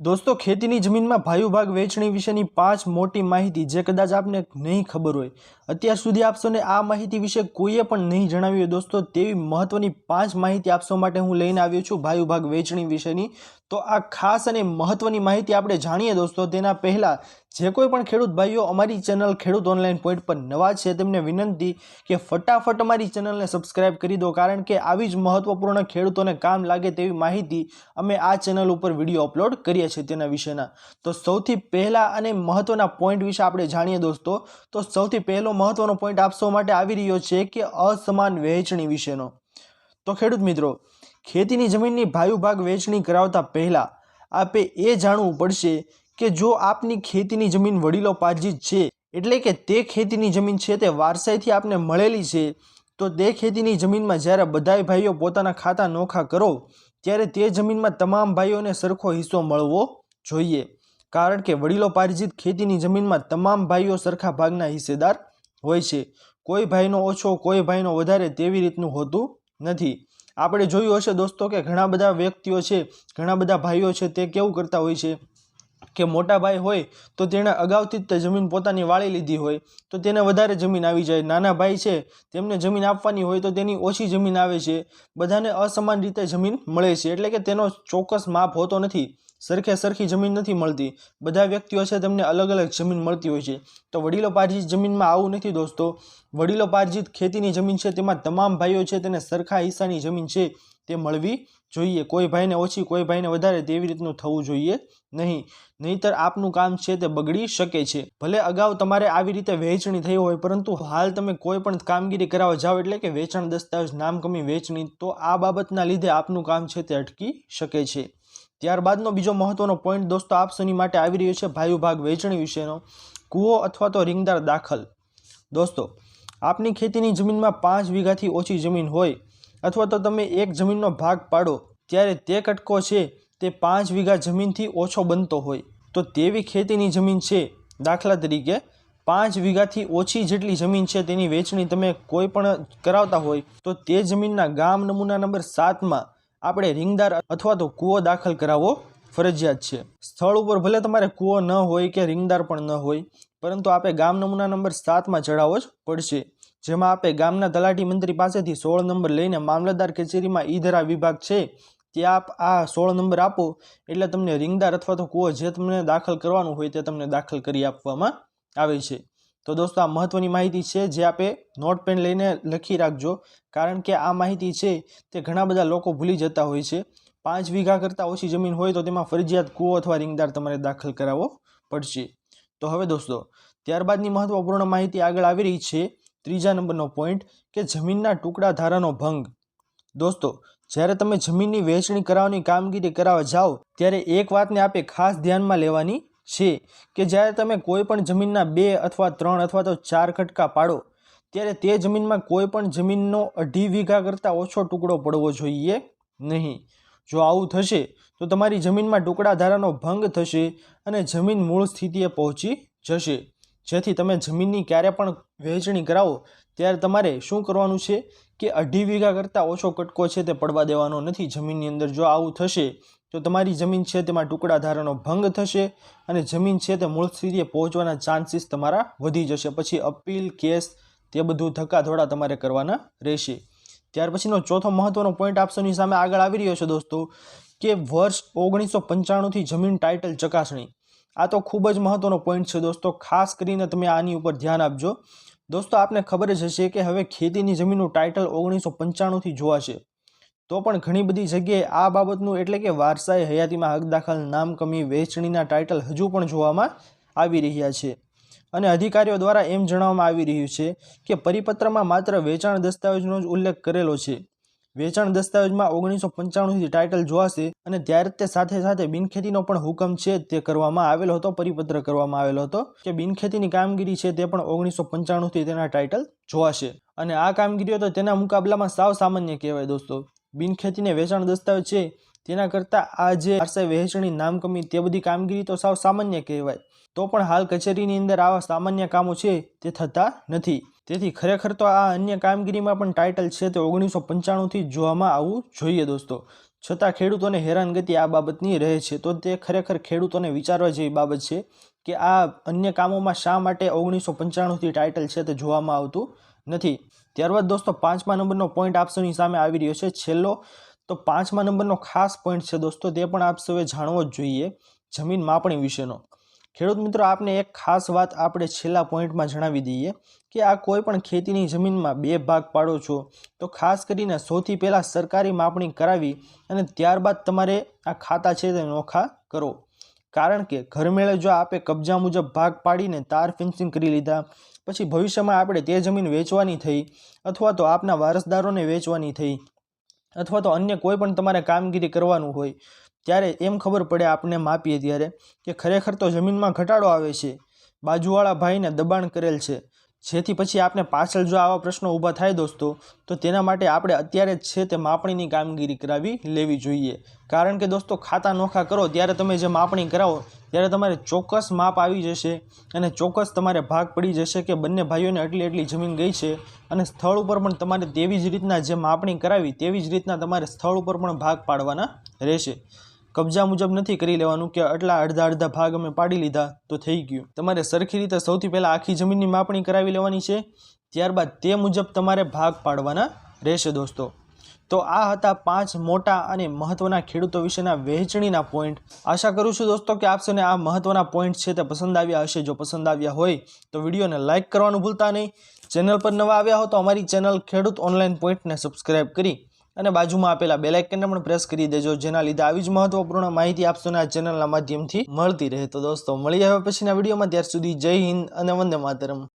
દોસ્તો, ખેતીની જમીનમાં ભાયુ ભાગ વેચણી વિશેની પાંચ મોટી માહિતી જે કદાચ આપને નહીં ખબર હોય. અત્યાર સુધી આપશોને આ માહિતી વિશે કોઈએ પણ નહીં જણાવ્યું દોસ્તો, તેવી મહત્વની પાંચ માહિતી આપશો માટે હું લઈને આવ્યો છું ભાયુ ભાગ વેચણી વિશેની. તો આ ખાસ અને મહત્વની માહિતી આપણે જાણીએ દોસ્તો, તેના પહેલાં જે કોઈ પણ ખેડૂત ભાઈઓ અમારી ચેનલ ખેડૂત ઓનલાઈન પોઈન્ટ પર નવા છે, તેમને વિનંતી કે ફટાફટ અમારી ચેનલને સબસ્ક્રાઇબ કરી દો, કારણ કે આવી જ મહત્વપૂર્ણ ખેડૂતોને કામ લાગે તેવી માહિતી અમે આ ચેનલ ઉપર વીડિયો અપલોડ કરીએ છીએ તેના વિશેના. તો સૌથી પહેલા અને મહત્ત્વના પોઈન્ટ વિશે આપણે જાણીએ દોસ્તો, તો સૌથી પહેલો મહત્ત્વનો પોઈન્ટ આપશો માટે આવી રહ્યો છે કે અસમાન વહેંચણી વિશેનો. તો ખેડૂત મિત્રો, ખેતીની જમીનની ભાયુ ભાગ વહેંચણી કરાવતા પહેલાં આપે એ જાણવું પડશે કે જો આપની ખેતીની જમીન વડીલો પાર્જિત છે, એટલે કે તે ખેતીની જમીન છે તે વારસાઈથી આપને મળેલી છે, તો તે ખેતીની જમીનમાં જ્યારે બધાય ભાઈઓ પોતાના ખાતા નોખા કરો ત્યારે તે જમીનમાં તમામ ભાઈઓને સરખો હિસ્સો મળવો જોઈએ. કારણ કે વડીલો પારિજિત ખેતીની જમીનમાં તમામ ભાઈઓ સરખા ભાગના હિસ્સેદાર હોય છે. કોઈ ભાઈનો ઓછો, કોઈ ભાઈનો વધારે તેવી રીતનું હોતું નથી. આપણે જોયું હશે દોસ્તો કે ઘણા બધા વ્યક્તિઓ છે, ઘણા બધા ભાઈઓ છે તે કેવું કરતા હોય છે? કે મોટા ભાઈ હોય તો તેણે અગાઉથી જ તે જમીન પોતાની વાળી લીધી હોય, તો તેને વધારે જમીન આવી જાય. નાના ભાઈ છે, તેમને જમીન આપવાની હોય તો તેની ઓછી જમીન આવે છે. બધાને અસમાન રીતે જમીન મળે છે, એટલે કે તેનો ચોક્કસ માપ હોતો નથી. સરખે સરખી જમીન નથી મળતી. બધા વ્યક્તિઓ છે તેમને અલગ અલગ જમીન મળતી હોય છે. તો વડીલો પાર્જિત જમીનમાં આવું નથી દોસ્તો. વડીલો પાર્જિત ખેતીની જમીન છે તેમાં તમામ ભાઈઓ છે તેને સરખા હિસ્સાની જમીન છે તે મળવી જોઈએ. કોઈ ભાઈને ઓછી, કોઈ ભાઈને વધારે તેવી રીતનું થવું જોઈએ નહીં. નહીંતર આપનું કામ છે તે બગડી શકે છે. ભલે અગાઉ તમારે આવી રીતે વહેંચણી થઈ હોય, પરંતુ હાલ તમે કોઈ પણ કામગીરી કરાવવા જાઓ એટલે કે વેચાણ દસ્તાવેજ, નામકમી વહેંચણી તો આ બાબતના લીધે આપનું કામ છે તે અટકી શકે છે. ત્યારબાદનો બીજો મહત્વનો પોઈન્ટ દોસ્તો આપ સૌની માટે આવી રહ્યો છે ભાયુ ભાગ વેચણી વિશેનો. કૂવો અથવા તો રીંગદાર દાખલ. દોસ્તો, આપની ખેતીની જમીનમાં પાંચ વીઘાથી ઓછી જમીન હોય અથવા તો તમે એક જમીનનો ભાગ પાડો ત્યારે તે કટકો છે તે પાંચ વીઘા જમીનથી ઓછો બનતો હોય. તો તેવી ખેતીની જમીન છે દાખલા તરીકે પાંચ વીઘાથી ઓછી જેટલી જમીન છે તેની વેચણી તમે કોઈ પણ કરાવતા હોય તો તે જમીનના ગામ નમૂના નંબર સાતમાં આપણે રિંગદાર અથવા તો કૂવો દાખલ કરાવવો ફરજિયાત છે. સ્થળ ઉપર ભલે તમારે કૂવો ન હોય કે રિંગદાર પણ ન હોય, પરંતુ આપણે ગામ નમૂના નંબર સાતમાં ચડાવવો જ પડશે. જેમાં આપણે ગામના તલાટી મંત્રી પાસેથી સોળ નંબર લઈને મામલતદાર કચેરીમાં ઈ ધરા વિભાગ છે, ત્યાં આપ આ સોળ નંબર આપો, એટલે તમને રિંગદાર અથવા તો કૂવો જે તમને દાખલ કરવાનું હોય તે તમને દાખલ કરી આપવામાં આવે છે. તો દોસ્તો, આ મહત્ત્વની માહિતી છે જે આપે નોટ પેન લઈને લખી રાખજો. કારણ કે આ માહિતી છે તે ઘણા બધા લોકો ભૂલી જતા હોય છે. પાંચ વીઘા કરતાં ઓછી જમીન હોય તો તેમાં ફરજિયાત કૂવો અથવા રિંગદાર તમારે દાખલ કરાવવો પડશે. તો હવે દોસ્તો, ત્યારબાદની મહત્વપૂર્ણ માહિતી આગળ આવી રહી છે ત્રીજા નંબરનો પોઈન્ટ કે જમીનના ટુકડા ધારાનો ભંગ. દોસ્તો, જ્યારે તમે જમીનની વહેંચણી કરાવવાની કામગીરી કરાવવા જાઓ, ત્યારે એક વાતને આપે ખાસ ધ્યાનમાં લેવાની છે કે જ્યારે તમે કોઈ પણ જમીનના બે અથવા ત્રણ અથવા તો ચાર કટકા પાડો, ત્યારે તે જમીનમાં કોઈ પણ જમીનનો અઢી વીઘા કરતાં ઓછો ટુકડો પડવો જોઈએ નહીં. જો આવું થશે, તો તમારી જમીનમાં ટુકડા ધારાનો ભંગ થશે અને જમીન મૂળ સ્થિતિએ પહોંચી જશે. જેથી તમે જમીનની ક્યારે પણ વહેંચણી કરાવો, ત્યારે તમારે શું કરવાનું છે કે અઢી વીઘા કરતાં ઓછો કટકો છે તે પડવા દેવાનો નથી. જમીનની અંદર જો આવું થશે તો તમારી જમીન છે તેમાં ટુકડા ધારાનો ભંગ થશે અને જમીન છે તે મૂળ સ્થિતિએ પહોંચવાના ચાન્સીસ તમારા વધી જશે. પછી અપીલ, કેસ તે બધું ધક્કાધોડા તમારે કરવાના રહેશે. ત્યાર પછીનો ચોથો મહત્વનો પોઈન્ટ આપશોની સામે આગળ આવી રહ્યો છે દોસ્તો, કે વર્ષ ઓગણીસો પંચાણુંથી જમીન ટાઇટલ ચકાસણી. આ તો ખૂબ જ મહત્વનો પોઈન્ટ છે દોસ્તો, ખાસ કરીને તમે આની ઉપર ધ્યાન આપજો. દોસ્તો, આપને ખબર જ હશે કે હવે ખેતીની જમીનનું ટાઇટલ ઓગણીસો પંચાણુંથી જોવાશે. તો પણ ઘણી બધી જગ્યાએ આ બાબતનું એટલે કે વારસાઈ હયાતીમાં હક દાખલ નામ કમી વહેંચણીના ટાઇટલ હજુ પણ જોવામાં આવી રહ્યા છે. અને અધિકારીઓ દ્વારા એમ જણાવવામાં આવી રહ્યું છે કે પરિપત્રમાં માત્ર વેચાણ દસ્તાવેજનો જ ઉલ્લેખ કરેલો છે. વેચાણ દસ્તાવેજમાં ઓગણીસો પંચાણુંથી ટાઇટલ જોવાશે અને ત્યારે તે સાથે સાથે બિનખેતીનો પણ હુકમ છે તે કરવામાં આવેલો હતો, પરિપત્ર કરવામાં આવેલો હતો કે બિનખેતીની કામગીરી છે તે પણ ઓગણીસો પંચાણુંથી તેના ટાઇટલ જોવાશે. અને આ કામગીરીઓ તો તેના મુકાબલામાં સાવ સામાન્ય કહેવાય દોસ્તો. બિનખેતીને વેચાણ દસ્તાવેજ છે. તેના કરતાં આ જે વારસાઈ વહેંચણી, નામકમી તે બધી કામગીરી તો સાવ સામાન્ય કહેવાય. તો પણ હાલ કચેરીની અંદર આવા સામાન્ય કામો છે તે થતા નથી. તેથી ખરેખર તો આ અન્ય કામગીરીમાં પણ ટાઇટલ છે તે ઓગણીસો પંચાણુંથી જોવામાં આવવું જોઈએ દોસ્તો. છતાં ખેડૂતોને હેરાનગતિ આ બાબતની રહે છે. તો તે ખરેખર ખેડૂતોને વિચારવા જેવી બાબત છે કે આ અન્ય કામોમાં શા માટે ઓગણીસો પંચાણુંથી ટાઇટલ છે તે જોવામાં આવતું નથી. ત્યારબાદ દોસ્તો, પાંચમા નંબરનો પોઈન્ટ આપસોની સામે આવી રહ્યો છે છેલ્લો. તો પાંચમા નંબરનો ખાસ પોઈન્ટ છે દોસ્તો, તે પણ આપ સૌએ જાણવો જ જોઈએ જમીન માપણી વિશેનો. ખેડૂત મિત્રો, આપને એક ખાસ વાત આપણે છેલ્લા પોઈન્ટમાં જણાવી દઈએ કે આ કોઈ પણ ખેતીની જમીનમાં બે ભાગ પાડો છો. તો ખાસ કરીને સૌથી પહેલાં સરકારી માપણી કરાવી અને ત્યારબાદ તમારે આ ખાતા છે તે નોખા કરો. કારણ કે ઘરમેળે જો આપે કબજા મુજબ ભાગ પાડીને તાર ફેન્સિંગ કરી લીધા, પછી ભવિષ્યમાં આપણે તે જમીન વેચવાની થઈ અથવા તો આપના વારસદારોને વેચવાની થઈ અથવા તો અન્ય કોઈ પણ તમારે કામગીરી કરવાનું હોય, ત્યારે એમ ખબર પડે આપને માપીએ ત્યારે કે ખરેખર તો જમીનમાં ઘટાડો આવે છે. બાજુવાળા ભાઈને દબાણ કરેલ છે. જેથી પછી આપને પાછળ જો આવા પ્રશ્નો ઊભા થાય દોસ્તો, તો તેના માટે આપણે અત્યારે જ છે તે માપણીની કામગીરી કરાવી લેવી જોઈએ. કારણ કે દોસ્તો, ખાતા નોખા કરો ત્યારે તમે જે માપણી કરાવો, ત્યારે તમારે ચોક્કસ માપ આવી જશે અને ચોક્કસ તમારે ભાગ પડી જશે કે બંને ભાઈઓને એટલી એટલી જમીન ગઈ છે અને સ્થળ ઉપર પણ તમારે તેવી જ રીતના જે માપણી કરાવી, તેવી જ રીતના તમારે સ્થળ ઉપર પણ ભાગ પાડવાના રહેશે. કબજા મુજબ નથી કરી લેવાનું કે આટલા અડધા અડધા ભાગ અમે પાડી લીધા તો થઈ ગયું. તમારે સરખી રીતે સૌથી પહેલાં આખી જમીનની માપણી કરાવી લેવાની છે. ત્યારબાદ તે મુજબ તમારે ભાગ પાડવાના રહેશે દોસ્તો. તો આ હતા પાંચ મોટા અને મહત્ત્વના ખેડૂતો વિશેના વહેંચણીના પોઈન્ટ આશા કરું છું દોસ્તો કે આપસોને આ મહત્ત્વના પોઈન્ટ છે તે પસંદ આવ્યા હશે. જો પસંદ આવ્યા હોય તો વિડીયોને લાઇક કરવાનું ભૂલતા નહીં. ચેનલ પર નવા આવ્યા હો તો અમારી ચેનલ ખેડૂત ઓનલાઈન પોઈન્ટને સબસ્ક્રાઈબ કરી અને બાજુમાં આપેલા બેલાઇકનને પણ પ્રેસ કરી દેજો, જેના લીધે આવી જ મહત્વપૂર્ણ માહિતી આપશોને આ ચેનલના માધ્યમથી મળતી રહે. તો દોસ્તો મળી આવ્યા પછીના વિડીયોમાં ત્યાર સુધી જય હિન્દ અને વંદે માતરમ.